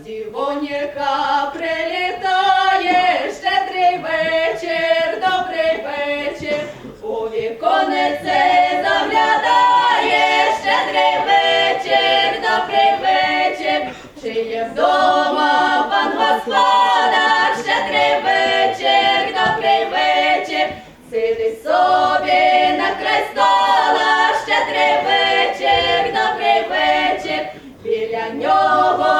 ластівоніка прилітає, щедрий вечір, добрий вечір, у віконеце заглядає, щедрий вечір, добрий вечір, чи є вдома пан господар, щедрий вечір, добрий вечір, сидить собі на край стола, щедрий вечір, добрий вечір, біля нього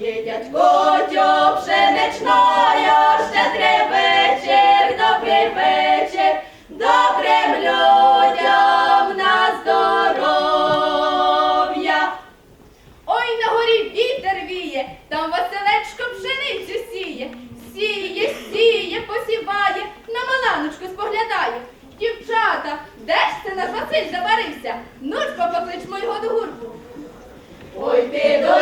їдять котю пшеничною, щедрий вечір, добрий вечір, добрим людям на здоров'я. Ой, на горі вітер віє, там Василечко пшеницю сіє, сіє, сіє, посіває, на маланочку споглядає. Дівчата, де ж це наш Василь заварився? Ну ж покличмо його до гурту. Ой, піду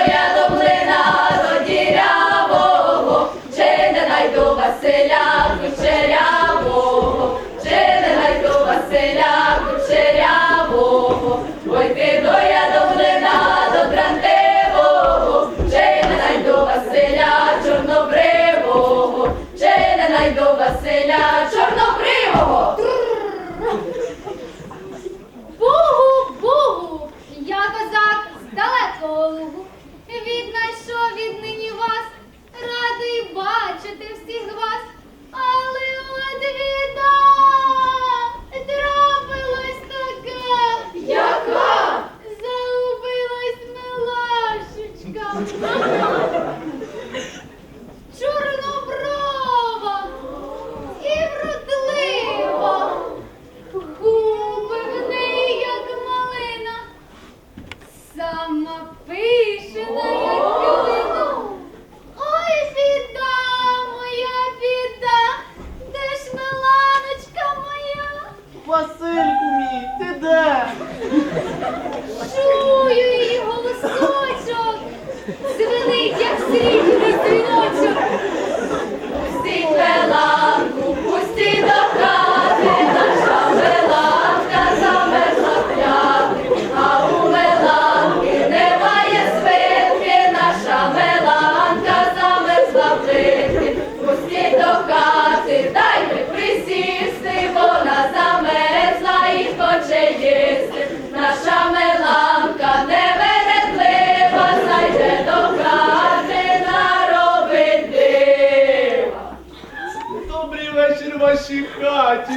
хаті,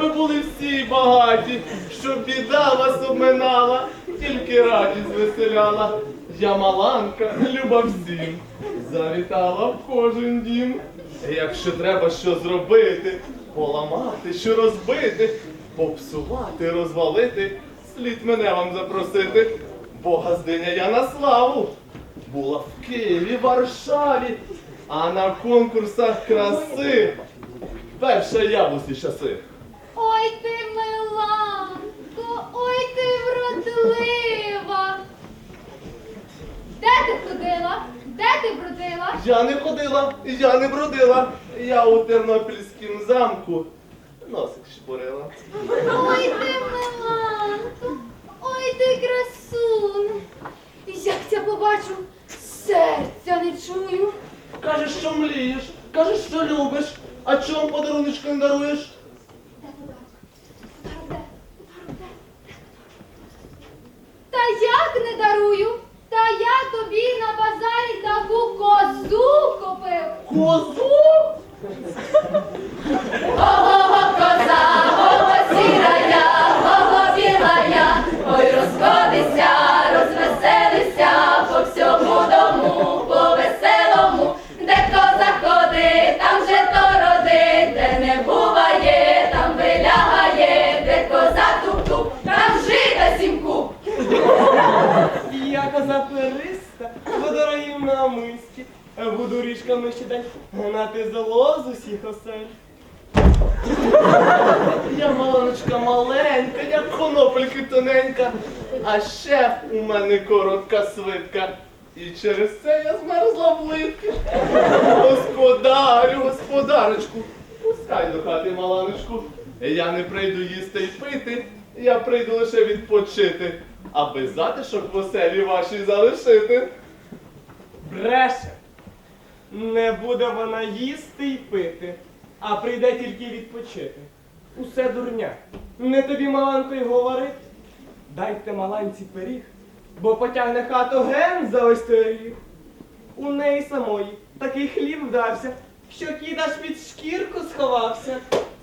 ви були всі багаті, щоб біда вас обминала, тільки радість веселяла. Я маланка, люба всім, завітала в кожен дім. Якщо треба що зробити, поламати, що розбити, попсувати, розвалити, слід мене вам запросити, бо газдиня я на славу. Була в Києві, Варшаві, а на конкурсах краси перша я в усі часи. Ой ти миланко, ой ти вродлива. Де ти ходила? Де ти бродила? Я не ходила, я не бродила, я у Тернопільському замку носик шпорила. Ой ти миланко, ой ти красун. Як це побачу, серця не чую. Кажеш, що млієш, кажеш, що любиш, а чому подаруночку не даруєш? Де подарок? Подарок де? Подарок де? Та як не дарую? Та я тобі на базарі таку козу купив. Річками щодень гнати золо з усіх осель. Я маланочка маленька, як конопельки тоненька, а ще у мене коротка свитка. І через це я змерзла в липці. Господарю, господарочку, пускай до хати маланочку. Я не прийду їсти й пити, я прийду лише відпочити, аби затишок в оселі вашій залишити. Бреше. Не буде вона їсти й пити, а прийде тільки відпочити. Усе дурня. Не тобі, Маланко, й говорить. Дайте маланці пиріг, бо потягне хату ген за ось той ріг. У неї самої такий хліб вдався, що кіт аж під шкірку сховався.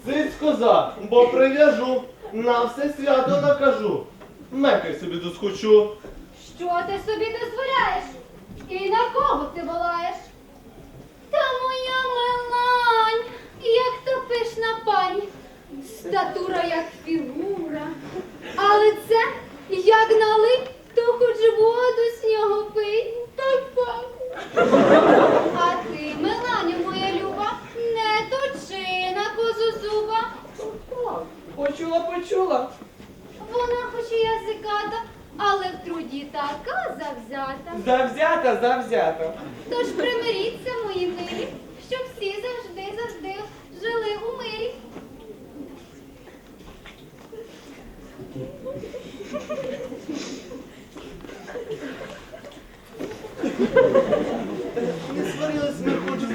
Цить коза, бо прив'яжу, на все свято накажу. Мекай собі доскочу. Що ти собі дозволяєш? І на кого ти волаєш? Та моя милань, як то пишна пані, статура як фігура, але це як налить, то хоч воду з нього пий, так пахне. А ти, Меланю, моя люба, не точи на козу зуба. Почула, почула. Вона хоч і язиката, але в труді така завзята. Завзята, завзята. Тож примиріться, мої милі, щоб всі завжди, завжди жили у мирі. Не сварились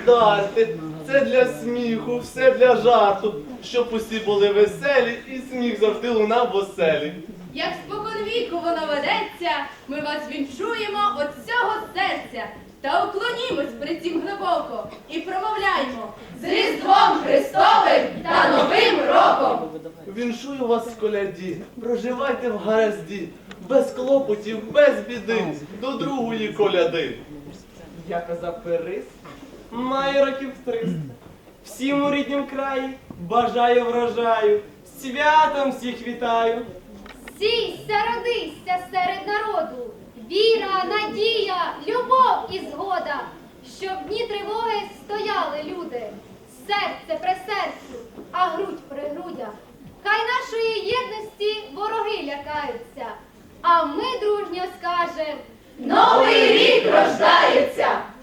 вдарти. Це для сміху, все для жарту, щоб усі були веселі і сміх завжди лунав в оселі. Як споконвіку воно ведеться, ми вас віншуємо от всього серця. Та уклонімось при цім глибоко і промовляймо з Різдвом Христовим та Новим роком! Віншую вас коляді, проживайте в гаразді, без клопотів, без біди, до другої коляди. Я казав Перис, маю років 300. Всім у ріднім краї бажаю врожаю, святом всіх вітаю. Сійся, родися серед народу, віра, надія, любов і згода, щоб дні тривоги стояли люди, серце при серцю, а грудь при грудях. Хай нашої єдності вороги лякаються, а ми дружньо скажем Новий рік рождає!